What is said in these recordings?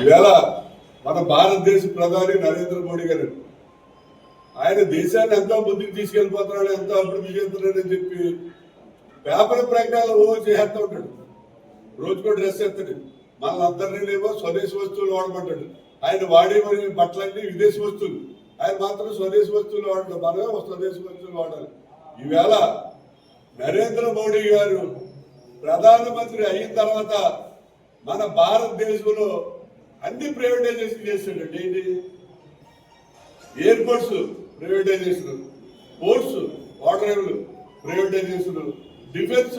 ఈవేళ మన భారతదేశ ప్రధాని నరేంద్ర మోడీ గారు ఆయన దేశాన్ని ఎంతో ముందుకు తీసుకెళ్ళిపోతున్నాడు ఎంతో అభివృద్ధి చేస్తున్నాడని చెప్పి పేపర్ ప్రకటనలు ఓ చేస్తూ ఉంటాడు. రోజుకో డ్రెస్ ఎత్తాడు. మన అందరినీనేమో స్వదేశీ వస్తువులు వాడమంటాడు. ఆయన వాడే బట్టలన్నీ విదేశీ వస్తువులు. ఆయన మాత్రం స్వదేశీ వస్తువులు వాడడం. మనమే స్వదేశీ వస్తువులు వాడాలి. ఈవేళ నరేంద్ర మోడీ గారు ప్రధానమంత్రి అయిన తర్వాత మన భారతదేశంలో అన్ని ప్రైవేటైజేషన్ చేశాడు ఏంటి? Airports privatization ports water privatization defence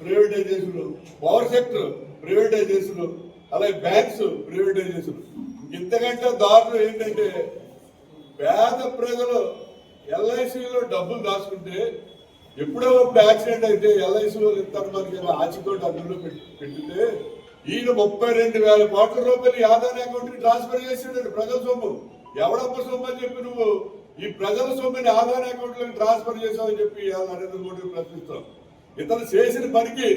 privatization power sector privatization అలాగే బ్యాంక్స్ ప్రైవేటైజేషన్. ఇంతకంటే దారులు ఏంటంటే పేద ప్రజలు ఎల్ఐసిలో డబ్బులు దాచుకుంటే ఎప్పుడో ఒకటి యాక్సిడెంట్ అయితే ఎల్ఐసిలో ఇస్తారు మనకి ఆచితో అందులో పెట్టి పెట్టితే ఈయన ముప్పై రెండు వేల కోట్ల రూపాయలు ఆధార్ ఆదాయ అకౌంట్ ట్రాన్స్ఫర్ చేసాడు ప్రజల సొమ్ము. ఎవడప్ప సొమ్ము అని చెప్పి నువ్వు ఈ ప్రజల సొమ్ముని ఆదాయ అకౌంట్లోకి ట్రాన్స్ఫర్ చేసావని చెప్పి నరేంద్ర మోడీ ప్రశ్నిస్తాం. ఇతను చేసిన పనికి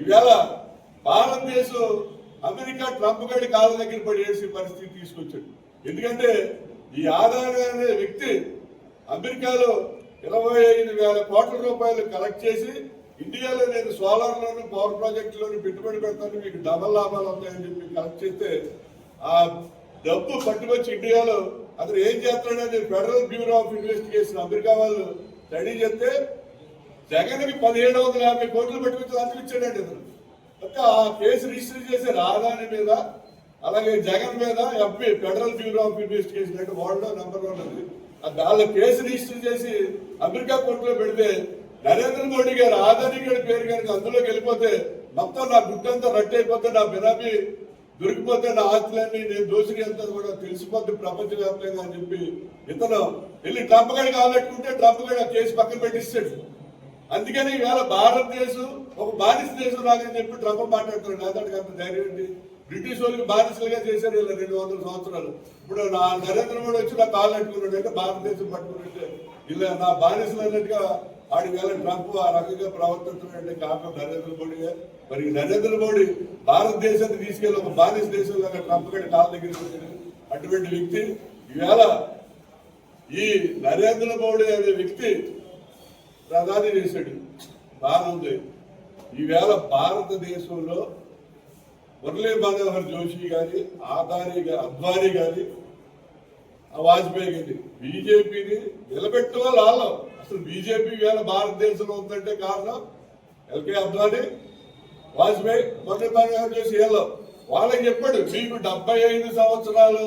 ఈవేళ భారతదేశం అమెరికా ట్రంప్ గడి కాళ్ళ దగ్గర పడేసి పరిస్థితి తీసుకొచ్చాడు. ఎందుకంటే ఈ ఆధార్ అనే వ్యక్తి అమెరికాలో ఇరవై ఐదు వేల కోట్ల రూపాయలు కలెక్ట్ చేసి ఇండియాలో నేను సోలార్లోను పవర్ ప్రాజెక్టులోను పెట్టుబడి పెడతాను మీకు డబల్ లాభాలు వస్తాయని చెప్పి కలెక్ట్ చేస్తే ఆ డబ్బు పట్టుకొచ్చి ఇండియాలో అతను ఏం చేస్తున్నాడని Federal Bureau of Investigation America వాళ్ళు స్టడీ చేస్తే జగన్కి పదిహేడు వందల యాభై కోట్లు పెట్టుకొచ్చి లంచం ఇచ్చాడండి ఇతను కనుక ఆ కేసు రిజిస్టర్ చేసే రాధాని మీద అలాగే జగన్ మీద MP Federal Bureau of Investigation అంటే వరల్డ్ నెంబర్ వన్ అది. వాళ్ళ కేసు రిజిస్టర్ చేసి అమెరికా కోర్టులో పెడితే నరేంద్ర మోడీ గారు ఆదాని గారి పేరు కనుక అందులోకి వెళ్ళిపోతే మొత్తం నా గుట్టంతా రట్టు అయిపోతే నా బినామీ దొరికిపోతే నా ఆస్తులన్నీ నేను దోషిని అంతా కూడా తెలిసిపోద్ది ప్రపంచవ్యాప్తంగా అని చెప్పి ఇతను వెళ్ళి ట్రంప్ గడి కావాలనుకుంటే ట్రంప్ గడి ఆ కేసు పక్కన పెట్టిస్తాడు. అందుకని ఇవాళ భారతదేశం ఒక బానిస దేశం రాదని చెప్పి ట్రంప్ మాట్లాడుతున్నాడు. అతడికి అంత ధైర్యం ఏంటి? బ్రిటిష్ వాళ్ళకి బానిసలుగా చేశారు ఇలా రెండు వందల సంవత్సరాలు. ఇప్పుడు నా నరేంద్ర మోడీ వచ్చి నా కాళ్ళు అట్టుకున్నాడు అంటే భారతదేశం పట్టుకున్నట్టే. ఇలా నా బానిసలు అన్నట్టుగా ఆడివేళ ట్రంప్ ఆ రకంగా ప్రవర్తిస్తున్నాడంటే కారణం నరేంద్ర మోడీ. మరి నరేంద్ర మోడీ భారతదేశాన్ని తీసుకెళ్ళి ఒక బానిస దేశం ట్రంప్ గడి కాళ్ళ దగ్గర అటువంటి వ్యక్తి ఈవేళ ఈ నరేంద్ర మోడీ అనే వ్యక్తి ప్రధాని చేశాడు. బాగుంది. ఈవేళ భారతదేశంలో మురళీ మనోహర్ జోషి కానీ ఆదాని గాని అద్వానీ ఆ వాజ్పేయి గాని బీజేపీని నిలబెట్టు వాళ్ళు వాళ్ళు అసలు బీజేపీ వేళ భారతదేశంలో ఉందంటే కారణం ఎల్కే అద్వానీ వాజ్పేయి మురళీ చేసి జోషి వాళ్ళకి చెప్పాడు మీకు డెబ్బై ఐదు సంవత్సరాలు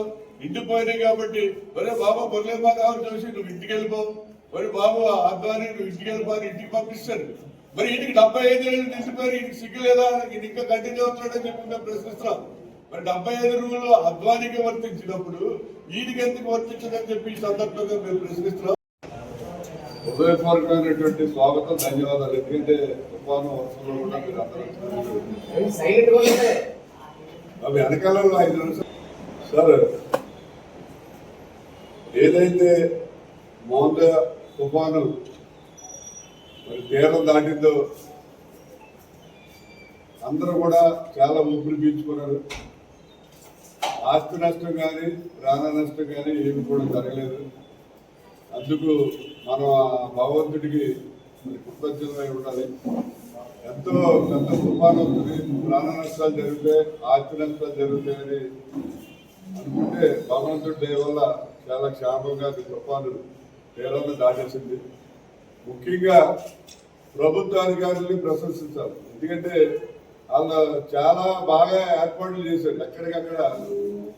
ఇంటిపోయినాయి కాబట్టి ఒరే బాబు మురళీ చూసి నువ్వు ఇంటికి వెళ్ళిపో. మరి బాబు అద్వానీ నువ్వు ఇంటికి వెళ్ళిపో అని ఇంటికి పంపిస్తాడు. మరి ఇంటికి డెబ్బై ఐదు ఏళ్ళు నిలిచిపోయి ఇంటికి సిగ్గులేదా? ఇది ఇంకా కంటిన్యూ అవుతున్నాడని చెప్పి మేము ప్రశ్నిస్తున్నాం. మరి డెబ్బై ఐదు రూల్లో అద్వానికి వర్తించినప్పుడు ఈయనకి ఎందుకు వర్తించదని చెప్పి ఈ సందర్భంగా మేము ప్రశ్నిస్తున్నాం. హృదయపూర్వకమైనటువంటి స్వాగతం ధన్యవాదాలు. ఎందుకంటే తుఫాను వర్షంలో కూడా మీరు అందరూ అవి వెనకాలలో ఐదు నిమిషాలు. సార్ ఏదైతే మోంద తుఫాను మరి తీరం దాటిందో అందరూ కూడా చాలా ఊపిరి పీల్చుకున్నారు. ఆస్తి నష్టం కానీ ప్రాణ నష్టం కానీ ఏమి కూడా జరగలేదు. అందుకు మనం ఆ భగవంతుడికి మరి కృతజ్ఞతమై ఉండాలి. ఎంతో పెద్ద తుఫాను వస్తుంది. ప్రాణ నష్టాలు జరుగుతాయి ఆస్తి నష్టాలు జరుగుతాయని అనుకుంటే భగవంతుడి దయ వల్ల చాలా క్షేమంగా ఈ తుఫాను తీరాన్ని దాటేసింది. ముఖ్యంగా ప్రభుత్వ అధికారుల్ని ప్రశంసించాలి. ఎందుకంటే వాళ్ళు చాలా బాగా ఏర్పాట్లు చేశారు. ఎక్కడికక్కడ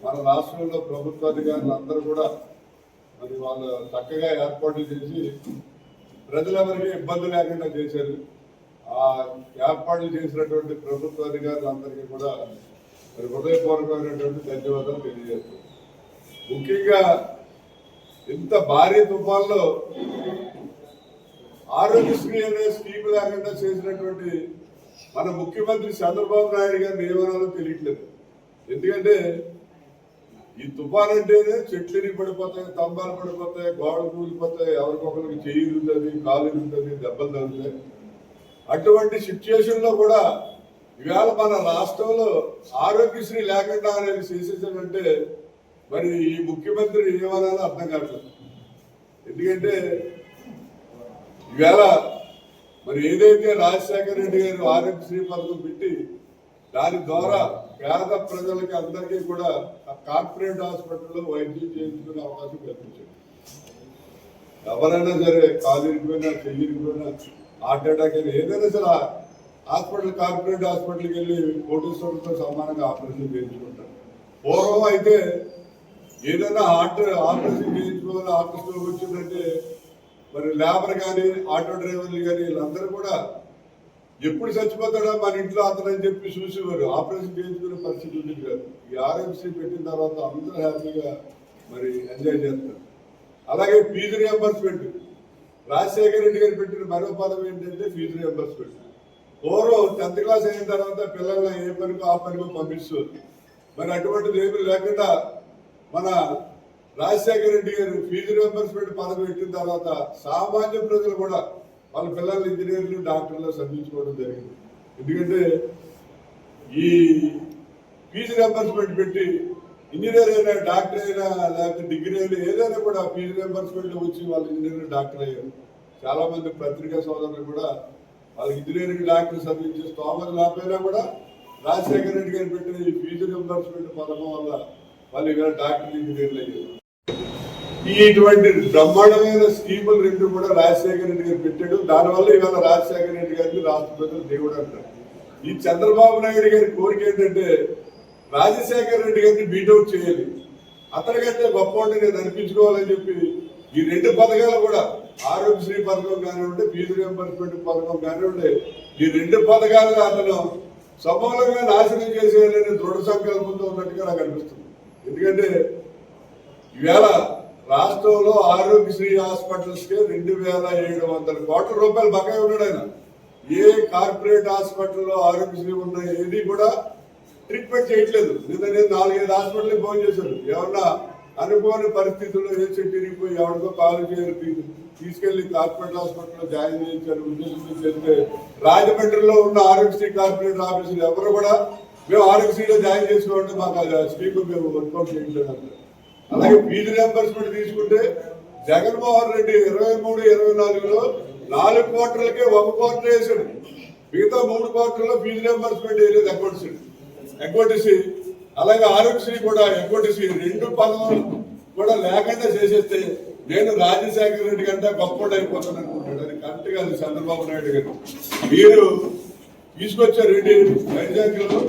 మన రాష్ట్రంలో ప్రభుత్వ అధికారులు అందరూ కూడా మరి వాళ్ళు చక్కగా ఏర్పాట్లు చేసి ప్రజలెవరికి ఇబ్బంది లేకుండా చేశారు. ఆ ఏర్పాట్లు చేసినటువంటి ప్రభుత్వ అధికారులందరికీ కూడా మరి హృదయపూర్వకమైనటువంటి ధన్యవాదాలు తెలియజేస్తాం ముఖ్యంగా ఇంత భారీ తుఫాన్లో ఆరోగ్యశ్రీ అనే స్కీమ్ లేకుండా చేసినటువంటి మన ముఖ్యమంత్రి చంద్రబాబు నాయుడు గారి నియమనాలు తెలియట్లేదు. ఎందుకంటే ఈ తుఫాన్ అంటేనే చెట్లు పడిపోతాయి స్తంభాలు పడిపోతాయి గోడలు కూలిపోతాయి ఎవరికొకరికి చెయ్యి ఉంటుంది కాలు ఉంటుంది దెబ్బలు తగులుతాయి. అటువంటి సిచ్యుయేషన్లో కూడా ఇవాళ మన రాష్ట్రంలో ఆరోగ్యశ్రీ లేకుండా అనేది చేసేసామంటే మరి ఈ ముఖ్యమంత్రి ఏమనాలో అర్థం కావట్లేదు. ఎందుకంటే ఇవాళ మరి ఏదైతే రాజశేఖర రెడ్డి గారు ఆరోగ్యశ్రీ పథకం పెట్టి దాని ద్వారా పేద ప్రజలకి అందరికీ కూడా ఆ కార్పొరేట్ హాస్పిటల్లో వైద్యం చేయించుకునే అవకాశం కల్పించండి ఎవరైనా సరే కాలేజీకి ఇరిగిపోయినా చెయ్యి పోయినా హార్ట్ అటాక్ అయినా ఏదైనా సరే హాస్పిటల్ కార్పొరేట్ హాస్పిటల్కి వెళ్ళి కోటేశ్వరంతో సమానంగా ఆపరేషన్ చేయించుకుంటారు. పూర్వం అయితే ఏదైనా హార్ట్ ఆపరేషన్ చేయించుకోవాలి హార్ట్ వచ్చిందంటే మరి లేబర్ కానీ ఆటో డ్రైవర్లు కానీ వీళ్ళందరూ కూడా ఎప్పుడు చచ్చిపోతాడో మన ఇంట్లో అతనని చెప్పి చూసేవారు. ఆపరేషన్ చేయించుకునే పరిస్థితి ఉండేది కాదు. ఈ ఆర్ఎంసీ పెట్టిన తర్వాత అందరూ హ్యాపీగా మరి ఎంజాయ్ చేస్తారు. అలాగే ఫీజు రియంబర్స్మెంట్ రాజశేఖర రెడ్డి గారు పెట్టిన మరో పదం ఏంటంటే ఫీజు రియంబర్స్మెంట్ పూర్వం టెన్త్ క్లాస్ అయిన తర్వాత పిల్లల్ని ఏ పనికో ఆ పనికో పంపిస్తుంది మరి అటువంటిది ఏమి లేకుండా మన రాజశేఖర రెడ్డి గారు ఫీజు రియంబర్స్మెంట్ పదవి పెట్టిన తర్వాత సామాన్య ప్రజలు కూడా వాళ్ళ పిల్లలు ఇంజనీర్లు డాక్టర్లు చదివించుకోవడం జరిగింది. ఎందుకంటే ఈ ఫీజు రియంబర్స్మెంట్ పెట్టి ఇంజనీర్ అయినా డాక్టర్ అయినా లేకపోతే డిగ్రీ అయినా ఏదైనా కూడా ఫీజు రియంబర్స్మెంట్ వచ్చి వాళ్ళు ఇంజనీర్ డాక్టర్ అయ్యారు. చాలా మంది పత్రికా సోదరులు కూడా వాళ్ళకి ఇంజనీరింగ్ డాక్టర్ చదివించే స్తోమత లేకపోయినా కూడా రాజశేఖర రెడ్డి గారు పెట్టిన ఈ ఫీజు రియంబర్స్మెంట్ పథకం వల్ల వాళ్ళు ఇక్కడ డాక్టర్ ఇంజనీర్లు అయ్యారు. ఇటువంటి బ్రహ్మాండమైన స్కీములు రెండు కూడా రాజశేఖర రెడ్డి గారు పెట్టాడు. దానివల్ల ఇవాళ రాజశేఖర రెడ్డి గారిని రాష్ట్ర ప్రజలు దేవుడు అంటారు. ఈ చంద్రబాబు నాయుడు గారి కోరిక ఏంటంటే రాజశేఖర రెడ్డి గారిని బీటౌట్ చేయాలి. అతనికంటే గొప్ప నేను అనిపించుకోవాలని చెప్పి ఈ రెండు పథకాలు కూడా ఆరోగ్యశ్రీ పథకం కానివ్వండి ఫీజు రియంబర్స్మెంట్ పథకం కానివ్వండి ఈ రెండు పథకాలు అతను సమూలంగా నాశనం చేసేయాలని దృఢ సంకల్పంతో ఉన్నట్టుగా నాకు అనిపిస్తుంది. ఎందుకంటే ఈవేళ రాష్ట్రంలో ఆరోగ్యశ్రీ హాస్పిటల్స్కి రెండు వేల ఏడు వందల కోట్ల రూపాయలు బకాయి ఉన్నాడు ఆయన. ఏ కార్పొరేట్ హాస్పిటల్లో ఆరోగ్యశ్రీ ఉన్న ఏది కూడా ట్రీట్మెంట్ చేయట్లేదు. నిన్న నేను నాలుగైదు హాస్పిటల్ ఫోన్ చేశాను ఏమన్నా అనుకోని పరిస్థితుల్లో ఏ తిరిగిపోయి ఇరిగిపోయి ఎవరికో కాలు చేయాలి తీసుకెళ్ళి కార్పొరేట్ హాస్పిటల్లో జాయిన్ చేయించారు ఉద్దేశం చెప్తే రాజమండ్రిలో ఉన్న ఆరోగ్యశ్రీ కార్పొరేట్ ఆఫీసులు ఎవరు కూడా మేము ఆరోగ్యశ్రీలో జాయిన్ చేసుకోవాలంటే మాకు ఆ స్కీమ్ మేము వర్కౌట్ చేయట్లేదు. అంటారు అలాగే ఫీజు రియంబర్స్మెంట్ తీసుకుంటే జగన్మోహన్ రెడ్డి ఇరవై మూడు ఇరవై నాలుగులో నాలుగు క్వార్టర్లకే ఒక క్వార్టర్ వేసాడు. మిగతా మూడు క్వార్టర్లో ఫీజు రియంబర్స్మెంట్ వేయలేదు అకౌంట్స్ ఎక్వటిసి అలాగే ఆరోగ్యశ్రీ కూడా ఎక్వటిసి రెండు పదవులు కూడా లేకుండా చేసేస్తే నేను రాజశేఖర రెడ్డి కంటే గొప్ప అయిపోతాను అనుకుంటాడు అది కరెక్ట్ కాదు చంద్రబాబు నాయుడు గారు. మీరు తీసుకొచ్చారు రెడ్డి వైజాగ్లో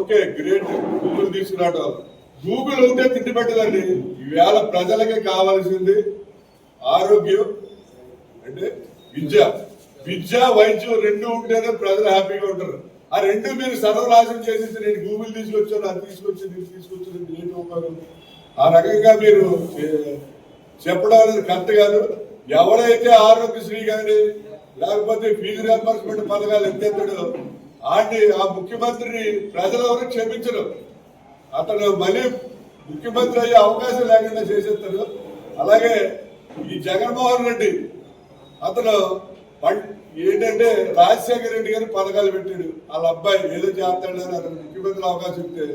ఓకే గ్రేట్. గూగుల్ తీసుకురావడం గూగుల్ ఉంటే తిండి పెట్టదండి. ఈవేళ ప్రజలకి కావాల్సింది ఆరోగ్యం అంటే విద్య. విద్య వైద్యం రెండు ఉంటేనే ప్రజలు హ్యాపీగా ఉంటారు. ఆ రెండు మీరు సర్వనాశనం చేసేసి నేను గూగుల్ తీసుకొచ్చాను అది తీసుకొచ్చింది ఇది తీసుకొచ్చింది ఏంటి ఉపయోగం? ఆ రకంగా మీరు చెప్పడం అనేది కరెక్ట్ కాదు. ఎవరైతే ఆరోగ్యశ్రీ కానీ లేకపోతే ఫీజు రియంబర్స్మెంట్ పథకాలు ఎత్తేస్తాడో ఆ ముఖ్యమంత్రిని ప్రజలు ఎవరు క్షమించరు. అతను మళ్ళీ ముఖ్యమంత్రి అయ్యే అవకాశం లేకుండా చేసేస్తాడు. అలాగే ఈ జగన్మోహన్ రెడ్డి అతను ఏంటంటే రాజశేఖర రెడ్డి గారు పథకాలు పెట్టాడు. వాళ్ళ అబ్బాయి ఏదో చేస్తాడని అతను ముఖ్యమంత్రి అవకాశం ఇస్తే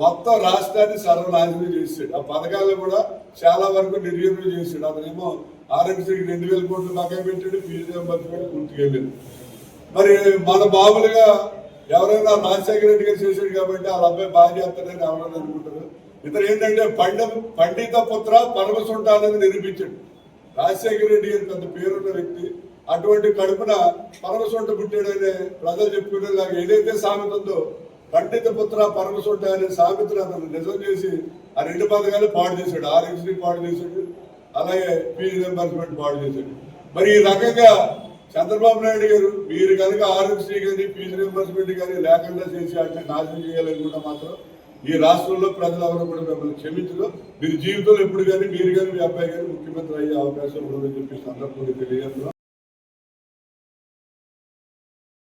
మొత్తం రాష్ట్రాన్ని సర్వనాశనం చేశాడు ఆ పథకాలను కూడా చాలా వరకు నిర్వీర్యం చేశాడు అతనేమో ఆరోగ్యశ్రీకి రెండు వేల కోట్లు బకాయి పెట్టాడు పీజీ రియంబర్స్మెంట్ పూర్తిగా వెళ్ళింది మరి మన మామూలుగా ఎవరైనా రాజశేఖర రెడ్డి గారు చేశాడు కాబట్టి వాళ్ళ అబ్బాయి బాగా చేస్తాడని ఎవరైనా అనుకుంటారు. ఇతను ఏంటంటే పండ పండిత పుత్ర పరమసుంట అనేది నిరూపించాడు. రాజశేఖర రెడ్డి గారి పెద్ద పేరున్న వ్యక్తి అటువంటి కడుపున పరమసుంట పుట్టాడనే ప్రజలు చెప్పుకునేలాగా ఏదైతే సామెత ఉందో పండిత పుత్ర పరమసుంట అనే సామెతను అతను నిజం చేసి ఆ రెండు పథకాలు పాడు చేశాడు. ఆరోగ్యశ్రీ పాడు చేశాడు. అలాగే ఫీజు రియంబర్స్మెంట్ పాడు చేశాడు. మరి ఈ రకంగా చంద్రబాబు నాయుడు గారు మీరు కనుక ఆర్ఎంసీ కానీ ఫీజు రియంబర్స్మెంట్ కానీ లేకుండా చేసి అంటే నాశనం చేయాలనుకుంటే మాత్రం ఈ రాష్ట్రంలో ప్రజలు ఎవరు కూడా మిమ్మల్ని క్షమించరు. మీరు జీవితంలో ఎప్పుడు కానీ మీరు కానీ మీ అబ్బాయి కానీ ముఖ్యమంత్రి అయ్యే అవకాశం ఉండదని చెప్పి సందర్భంగా తెలియజేస్తున్నాం.